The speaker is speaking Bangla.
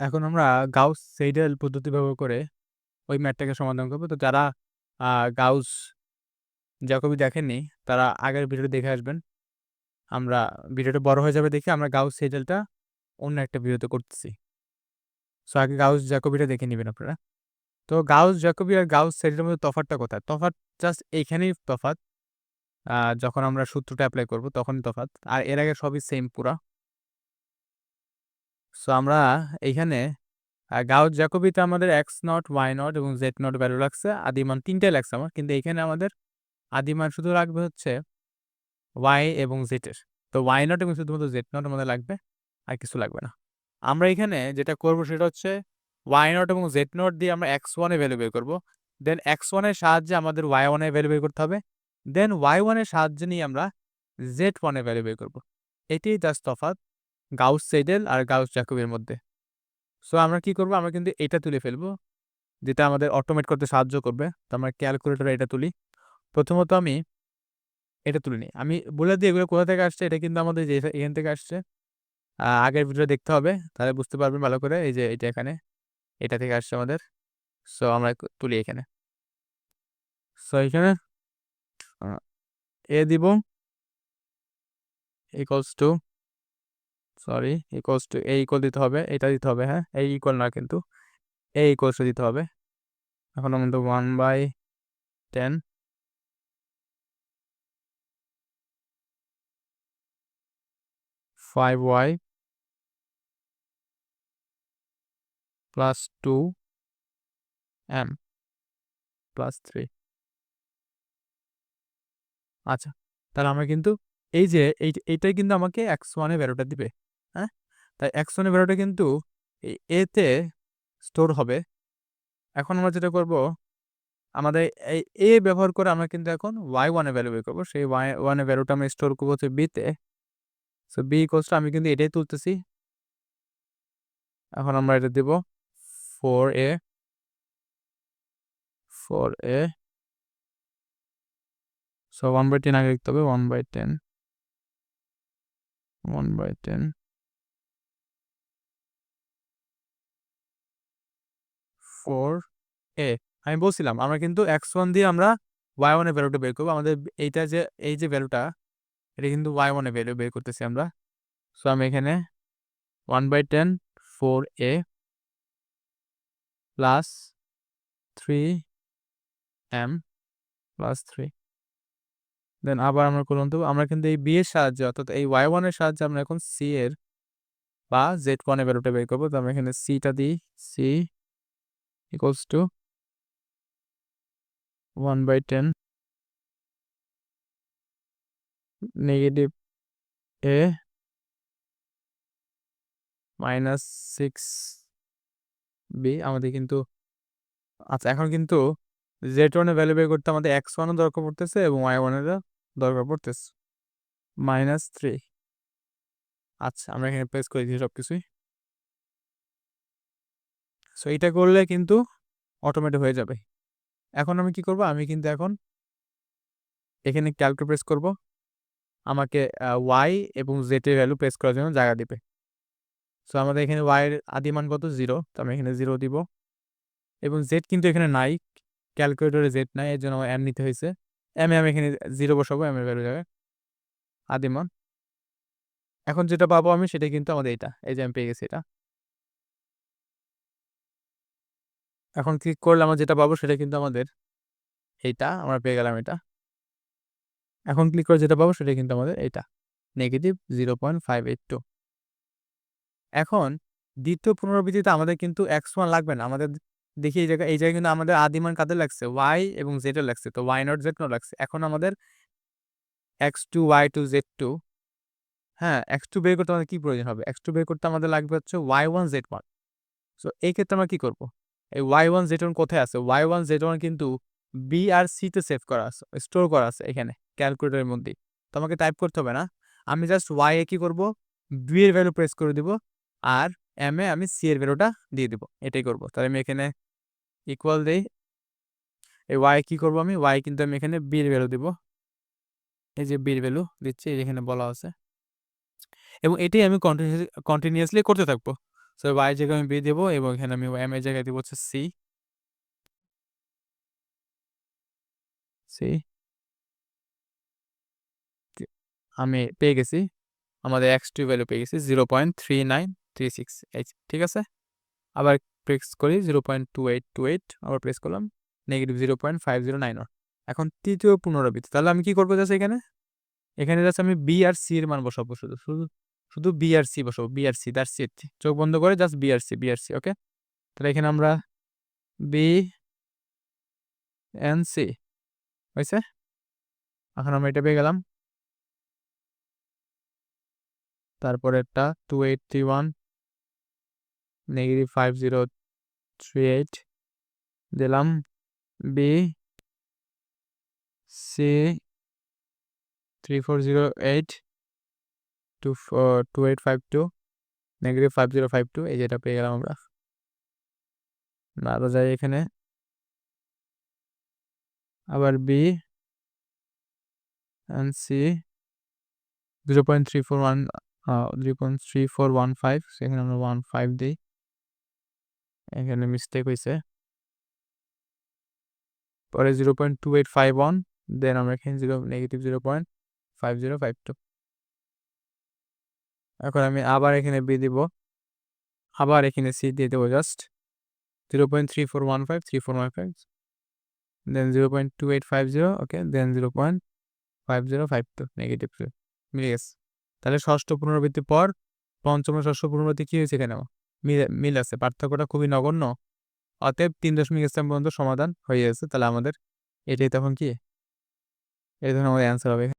এখন আমরা গাউস সেডেল পদ্ধতি ব্যবহার করে ওই ম্যাথটাকে সমাধান করব। তো যারা গাউস জ্যাকোবি দেখেননি, তারা আগের ভিডিওটা দেখে আসবেন। আমরা ভিডিওটা বড় হয়ে যাবে দেখে আমরা গাউস সেডেলটা অন্য একটা ভিডিওতে করতেছি। সো আগে গাউস জ্যাকোবিটা দেখে নেবেন আপনারা। তো গাউস জ্যাকোবি আর গাউস সেডেলের মধ্যে তফাৎটা কোথায়? তফাৎ জাস্ট এইখানেই তফাৎ। আ, যখন আমরা সূত্রটা অ্যাপ্লাই করব তখনই তফাৎ। আর এর আগে সবই সেম পুরা। সো আমরা এইখানে আ গাউস জ্যাকোবিতে আমাদের এক্স নট, ওয়াই নট এবং জেড নট ভ্যালু লাগছে। আদি মান ৩ টাই লাগছে আমার। কিন্তু এইখানে আমাদের আদিমান শুধু লাগবে হচ্ছে ওয়াই এবং জেটের তো ওয়াই নট এবং শুধুমাত্র z নট আমাদের লাগবে। আর কিছু লাগবে না। আমরা এখানে যেটা করব সেটা হচ্ছে ওয়াই নট এবং জেড নট দিয়ে আমরা এক্স ওয়ানে ভ্যালু বের করব দেন x1 এর সাহায্যে আমাদের ওয়াই ওয়ানে ভ্যালু বের করতে হবে। দেন y1 এর সাহায্যে নিয়ে আমরা জেড ওয়ানে ভ্যালু বের করব এটিই জাস্ট তফাৎ গাউস সেডেল আর গাউস জ্যাকোবির মধ্যে। সো আমরা কি করব? আমরা কিন্তু এটা তুলে ফেলব। যেটা আমাদের অটোমেট করতে সাহায্য করবে। তো আমরা ক্যালকুলেটরে এটা তুলি। প্রথমত আমি এটা তুলে নিই। আমি বলে দিই এগুলো কোথা থেকে আসছে। এটা কিন্তু আমাদের যে এখান থেকে আসছে। আগের ভিডিওটা দেখতে হবে। তাহলে বুঝতে পারবেন ভালো করে। এই যে এটা এখানে। এটা থেকে আসছে আমাদের। সো আমরা তুলি এখানে। সো এখানে এ দিব equals to sorry equals to a equal দিতে হবে। এটা দিতে হবে হ্যাঁ? a ইকুয়াল না কিন্তু। a ইকুয়ালস টু দিতে হবে। এখন আমাদের one by ten five y plus 2m plus three আচ্ছা। তাহলে আমরা কিন্তু এই যে, এই, এইটাই কিন্তু আমাকে x1 এর ভ্যালুটা দিবে। হ্যাঁ? তাই x1 এর ভ্যালুটা কিন্তু এই a তে স্টোর হবে। এখন আমরা যেটা করব, আমাদের এই এ ব্যবহার করে আমরা কিন্তু এখন y1 এর ভ্যালু বের করব সেই y1 এর ভ্যালুটা আমি স্টোর করব হচ্ছে b তে। সো বি ইকুয়ালস টু আমি কিন্তু এটাই তুলতেছি। এখন আমরা এটা দিব 4a 4a সো 1/10 আগে লিখতে হবে 1/10 1/10 4a আমি বলছিলাম, আমরা কিন্তু x1 দিয়ে আমরা y1 এর ভ্যালুটা বের করব। আমাদের এইটা যে, এই যে ভ্যালুটা এটা কিন্তু y1 এর ভ্যালু বের করতেছি আমরা। সো আমি এখানে 1/10 4a plus three m plus three then আবার আমরা করলাম তো, আমরা কিন্তু এই b এর সাহায্যে, অর্থাৎ এই ওয়াই ওয়ানের সাহায্যে আমরা এখন সি এর বা জেড ওয়ানের ভ্যালুটা বের করব। তো আমরা এখানে সিটা দিই টা দিই c equals to 1/10 negative a minus 6b আমাদের কিন্তু আচ্ছা এখন কিন্তু z1 এর ভ্যালু বের করতে আমাদের x1 ও দরকার পড়তেছে এবং y1 এরও দরকার পড়তেছে। মাইনাস 3 আচ্ছা আমরা এখানে প্লেস করে দিয়েছি সবকিছুই। সো এটা করলে কিন্তু অটোমেটিক হয়ে যাবে। এখন আমি কি করব? আমি কিন্তু এখন এখানে ক্যালকুলেটর প্রেস করব। আমাকে ওয়াই এবং এর ভ্যালু প্রেস করার জন্য জায়গা দিবে। সো আমাদের এখানে এর আদি মান কত? জিরো তো আমি এখানে জিরো দিব। এবং z কিন্তু এখানে নাই। ক্যালকুলেটরে z নাই। এর জন্য আমার m নিতে হয়েছে। এম আমি এখানে জিরো বসাবো, m এর ভ্যালু জায়গায়। আদি মান। এখন যেটা পাবো আমি, সেটা কিন্তু আমাদের এটা। এই যে আমি পেয়ে গেছি এটা। এখন ক্লিক করলে আমরা যেটা পাবো সেটা কিন্তু আমাদের এইটা। আমরা পেয়ে গেলাম এটা। এখন ক্লিক করে যেটা পাবো সেটা কিন্তু আমাদের এইটা। নেগেটিভ 0.582 এখন দ্বিতীয় পুনরাবৃত্তিতে আমাদের কিন্তু এক্স ওয়ান লাগবে না। আমাদের দেখি এই জায়গায় এই জায়গায় কিন্তু আমাদের আদিমান কাদের লাগছে? ওয়াই এবং এর লাগছে। তো ওয়াই নট z নট লাগছে। এখন আমাদের x2 y2 z2 হ্যাঁ, এক্স টু বের করতে আমাদের কি প্রয়োজন হবে? এক্স টু বের করতে আমাদের লাগবে হচ্ছে y1 z1 সো এই ক্ষেত্রে আমরা কি করব? এই y1 z1 কোথায় আছে? y1 z1 কিন্তু বি আর c তে সেভ করা আছে, স্টোর করা আছে এখানে ক্যালকুলেটরের মধ্যেই। তো আমাকে টাইপ করতে হবে না। আমি জাস্ট ওয়াই এ কি করব b এর ভ্যালু প্রেস করে দিব। আর এম এ আমি সি এর ভ্যালুটা দিয়ে দিব। এটাই করব। তাহলে আমি এখানে ইকুয়াল দেই। এই ওয়াই কি করব আমি? ওয়াই কিন্তু আমি এখানে b এর ভ্যালু দিব। এই যে b এর ভ্যালু দিচ্ছি এখানে বলা আছে। এবং এটাই আমি কন্টিনিউয়াসলি কন্টিনিউয়াসলি করতে থাকব। সো ওয়াই জায়গায় আমি বি দেবো এবং এখানে আমি এম এর জায়গায় দেবো হচ্ছে সি সি আমি পেয়ে গেছি। আমাদের এক্স টু ভ্যালু পেয়ে গেছি zero point three nine three six h ঠিক আছে? আবার প্রেস করি zero point two eight two eight আবার প্রেস করলাম negative zero point five zero nine এখন তৃতীয় পুনরাবৃত্তি, তাহলে আমি কি করব যাচ্ছে এখানে? এখানে যাচ্ছে আমি বি আর সি এর মান বসাবো শুধু শুধু শুধু বি আর সি বসাবো বি আর সি দ্যাটস ইট চোখ বন্ধ করে জাস্ট বি আর সি বি আর সি ওকে তাহলে এখানে আমরা বি এন সি হয়েছে? এখন আমরা এটা পেয়ে গেলাম। তারপরে একটা two eight three one negative five zero three eight দিলাম। B c three four zero eight two two eight five two negative five zero five two এই যেটা পেয়ে গেলাম আমরা। আরও যাই এখানে। আবার b and c zero point three four one zero point three four one five সেখানে আমরা ওয়ান ফাইভ দিই। এখানে মিস্টেক হয়েছে পরে zero point two eight five one then আমরা এখানে zero negative zero point five zero five two এখন আমি আবার এখানে বি দিব। আবার এখানে সি দিয়ে দেবো just zero point three four one five three four one five then zero point two eight five zero okay then zero point five zero five two negative মিলে গেছে। তাহলে ষষ্ঠ পুনরাবৃত্তির পর পঞ্চম ষষ্ঠ পুনরাবৃত্তি কী হয়েছে এখানে মিল মিল আছে, পার্থক্যটা খুবই নগণ্য। অতএব তিন দশমিক স্থান পর্যন্ত সমাধান হয়ে গেছে। তাহলে আমাদের এটাই তখন কি? এটা তখন আমাদের অ্যান্সার হবে।